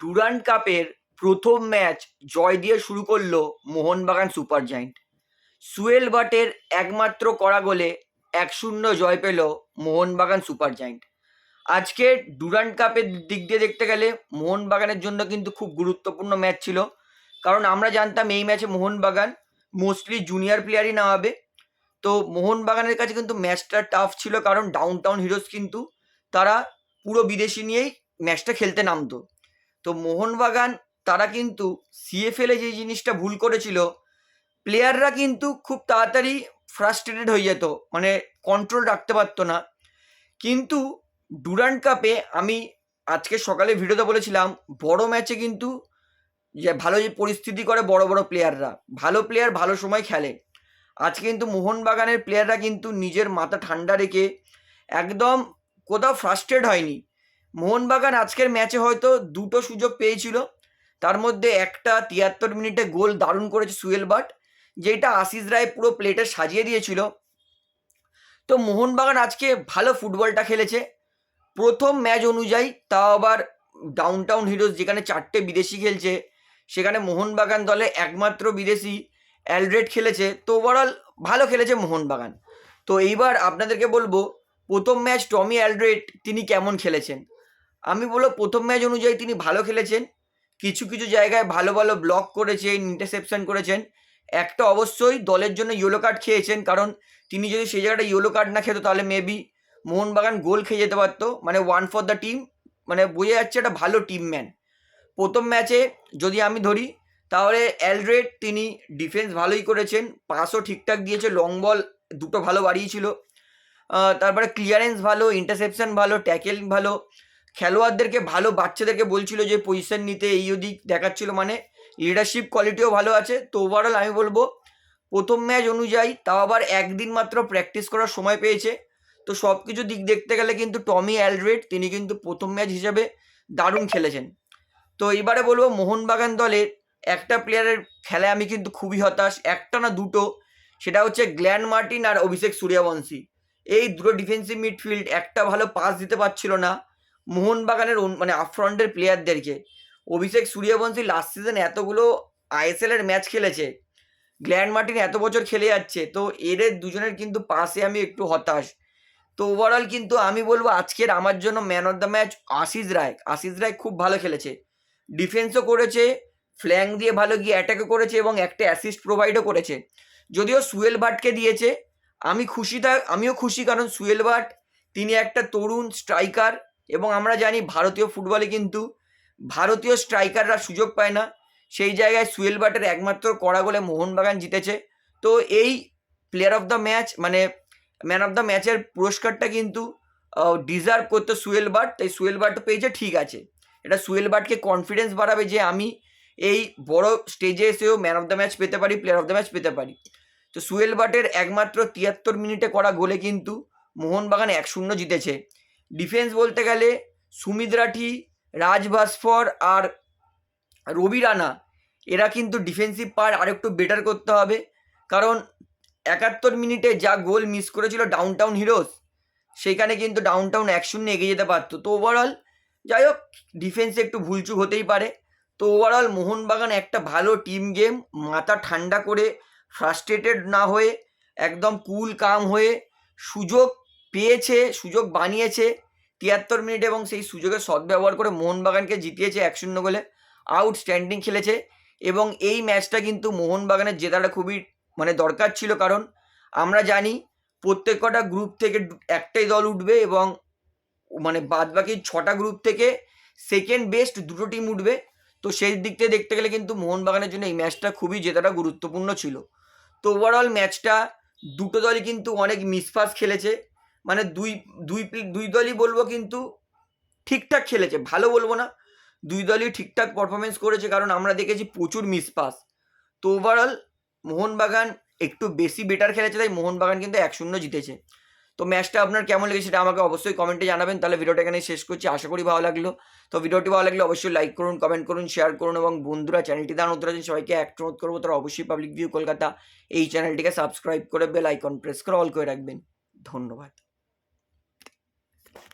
Durand কাপের প্রথম match জয় দিয়ে শুরু করল মোহনবাগান সুপার জায়েন্ট। সুয়েল বাটের একমাত্র করা গোলে এক শূন্য জয় পেল মোহনবাগান সুপার জায়েন্ট। আজকে ডুরান্ড কাপের দিক দিয়ে দেখতে গেলে মোহনবাগানের জন্য কিন্তু খুব গুরুত্বপূর্ণ ম্যাচ ছিল। কারণ আমরা জানতাম এই ম্যাচে মোহনবাগান মোস্টলি জুনিয়র প্লেয়ারই নামাবে। তো মোহনবাগানের কাছে কিন্তু ম্যাচটা টাফ ছিল, কারণ ডাউন টাউন হিরোজ কিন্তু তারা পুরো বিদেশি নিয়েই ম্যাচটা খেলতে নামতো। তো মোহনবাগান, তারা কিন্তু সিএফএলে যে জিনিসটা ভুল করেছিল প্লেয়াররা কিন্তু খুব তাড়াতাড়ি ফ্রাস্ট্রেটেড হয়ে যেত মানে কন্ট্রোল রাখতে পারতো না। কিন্তু ডুরান্ড কাপে আমি আজকে সকালে ভিডিওতে বলেছিলাম, বড় ম্যাচে কিন্তু যে ভালো যে পরিস্থিতি করে বড় বড় প্লেয়াররা ভালো প্লেয়ার ভালো সময় খেলে। আজকে কিন্তু মোহনবাগানের প্লেয়াররা কিন্তু নিজের মাথা ঠান্ডা রেখে একদম কোথাও ফ্রাস্ট্রেট হয়নি। মোহনবাগান আজকের ম্যাচে হয়তো দুটো সুযোগ পেয়েছিল। তার মধ্যে একটা তিয়াত্তর মিনিটে গোল দারুণ করেছে সুয়েল বাট, যেটা আশিস রায় পুরো প্লেটে সাজিয়ে দিয়েছিল। তো মোহনবাগান আজকে ভালো ফুটবলটা খেলেছে। প্রথম ম্যাচ অনুযায়ী তাও আবার ডাউন টাউন হিরোজ যেখানে চারটে বিদেশি খেলছে, সেখানে মোহনবাগান দলে একমাত্র বিদেশি অ্যালড্রেড খেলেছে। তো ওভারঅল ভালো খেলেছে মোহনবাগান। তো এইবার আপনাদেরকে বলব, প্রথম ম্যাচ টমি অ্যালড্রেড, তিনি কেমন খেলেছেন? আমি বলব প্রথম ম্যাচ অনুযায়ী তিনি ভালো খেলেছেন। কিছু কিছু জায়গায় ভালো ভালো ব্লক করেছেন ইন্টারসেপশন করেছেন। একটা অবশ্যই দলের জন্য ইয়েলো কার্ড খেয়েছেন, কারণ তিনি যদি সেই জায়গাটা ইয়েলো কার্ড না খেত, তাহলে মেবি মোহনবাগান গোল খেয়ে যেতে পারতো। মানে ওয়ান ফর দ্য টিম মানে বোঝা যাচ্ছে একটা ভালো টিম ম্যান প্রথম ম্যাচে যদি আমি ধরি, তাহলে অ্যালড্রেড তিনি ডিফেন্স ভালোই করেছেন পাসও ঠিকঠাক দিয়েছে লং বল দুটো ভালো বাড়িয়েছিল। তারপরে ক্লিয়ারেন্স ভালো ইন্টারসেপশন ভালো ট্যাকেল ভালো। খেলোয়াড়দেরকে ভালো, বাচ্চাদেরকে বলছিল যে পজিশন নিতে, এই ওদিক দেখাচ্ছিল মানে লিডারশিপ কোয়ালিটিও ভালো আছে। তো ওভারঅল আমি বলব, প্রথম ম্যাচ অনুযায়ী তাও আবার একদিন মাত্র প্র্যাকটিস করার সময় পেয়েছে। তো সব কিছু দিক দেখতে গেলে কিন্তু টমি অ্যালড্রেড, তিনি কিন্তু প্রথম ম্যাচ হিসাবে দারুণ খেলেছেন। তো এবারে বলব, মোহনবাগান দলের একটা প্লেয়ারের খেলায় আমি কিন্তু খুবই হতাশ। একটা না দুটো, সেটা হচ্ছে গ্ল্যান মার্টিন আর অভিষেক সূর্যবংশী। এই দুটো ডিফেন্সিভ মিডফিল্ড একটা ভালো পাস দিতে পারছিল না। মোহনবাগানের মানে আপফ্রন্টের প্লেয়ারদেরকে অভিষেক সূর্যবংশী লাস্ট সিজন এতগুলো আইএসএল এর ম্যাচ খেলেছে। গ্ল্যান্ড মার্টিন এত বছর খেলে যাচ্ছে, তো এদের দুজনের কিন্তু পাশে আমি একটু হতাশ। তো ওভারঅল কিন্তু আমি বলব আজকের আমার জন্য man of the match Ashis Roy. Ashis Roy খুব ভালো খেলেছে। ডিফেন্সও করেছে ফ্ল্যাং দিয়ে ভালো গিয়ে অ্যাটাকও করেছে এবং একটা অ্যাসিস্ট প্রোভাইডও করেছে। যদিও সুয়েল ভাটকে দিয়েছে, আমি খুশি আমিও খুশি কারণ সুয়েল ভাট, তিনি একটা তরুণ স্ট্রাইকার এবং আমরা জানি ভারতীয় ফুটবলে কিন্তু ভারতীয় স্ট্রাইকাররা সুযোগ পায় না। সেই জায়গায় সুয়েল বাটের একমাত্র কড়া গোলে মোহনবাগান জিতেছে। তো এই প্লেয়ার অফ দ্য ম্যাচ মানে ম্যান অফ দ্য ম্যাচের পুরস্কারটা কিন্তু ডিজার্ভ করতো সুয়েল বাট তাই সুয়েল বাট পেয়েছে, ঠিক আছে। এটা সুয়েল বাটকে কনফিডেন্স বাড়াবে যে আমি এই বড় স্টেজে এসেও ম্যান অফ দ্য ম্যাচ পেতে পারি প্লেয়ার অফ দ্য ম্যাচ পেতে পারি। তো সুয়েল বাটের একমাত্র তিয়াত্তর মিনিটে করা গোলে কিন্তু মোহনবাগান এক শূন্য জিতেছে। ডিফেন্স বলতে গেলে সুমিত রাঠি, রাজ ভাস্কর আর রবি রানা। এরা কিন্তু ডিফেন্সিভ পার আরেকটু বেটার করতে হবে। কারণ একাত্তর মিনিটে যা গোল মিস করেছিল ডাউন টাউন হিরোজ সেইখানে কিন্তু ডাউন টাউন এক শূন্য এগিয়ে যেতে পারতো। তো ওভারঅল যাই হোক ডিফেন্সে একটু ভুলচুক হতেই পারে। তো ওভারঅল মোহনবাগান একটা ভালো টিম গেম মাথা ঠান্ডা করে ফ্রাস্ট্রেটেড না হয়ে, একদম কুল কাম হয়ে সুযোগ পেয়েছে, সুযোগ বানিয়েছে, তিয়াত্তর মিনিট এবং সেই সুযোগের সদ্ব্যবহার করে মোহনবাগানকে জিতিয়েছে এক শূন্য গোলে আউটস্ট্যান্ডিং খেলেছে এবং এই ম্যাচটা কিন্তু মোহনবাগানের জেতাটা খুবই মানে দরকার ছিল কারণ আমরা জানি প্রত্যেক কটা গ্রুপ থেকে একটাই দল উঠবে এবং মানে বাদবাকি ছটা গ্রুপ থেকে সেকেন্ড বেস্ট দুটো টিম উঠবে। তো সেই দিক থেকে দেখতে গেলে কিন্তু মোহনবাগানের জন্য এই ম্যাচটা খুবই জেতাটা গুরুত্বপূর্ণ ছিল। তো ওভারঅল ম্যাচটা দুটো দলই কিন্তু অনেক মিসফাস খেলেছে। মানে দুই দুই দুই দলই বলব কিন্তু ঠিকঠাক খেলেছে, ভালো বলব না। দুই দলই ঠিকঠাক পারফরমেন্স করেছে কারণ আমরা দেখেছি প্রচুর মিসপাস তো ওভারঅল মোহনবাগান একটু বেশি বেটার খেলেছে, তাই মোহনবাগান কিন্তু এক শূন্য জিতেছে। তো ম্যাচটা আপনার কেমন লেগেছে সেটা আমাকে অবশ্যই কমেন্টে জানাবেন। তাহলে ভিডিওটা এখানে শেষ করছি, আশা করি ভালো লাগল। তো ভিডিওটি ভালো লাগলে অবশ্যই লাইক করুন কমেন্ট করুন শেয়ার করুন এবং বন্ধুরা চ্যানেলটি দান উত্তর আছেন, সবাইকে এক অনুরোধ করব, তারা অবশ্যই পাবলিক ভিউ কলকাতা এই চ্যানেলটিকে সাবস্ক্রাইব করে বেল আইকন প্রেস করে অল করে রাখবেন। ধন্যবাদ।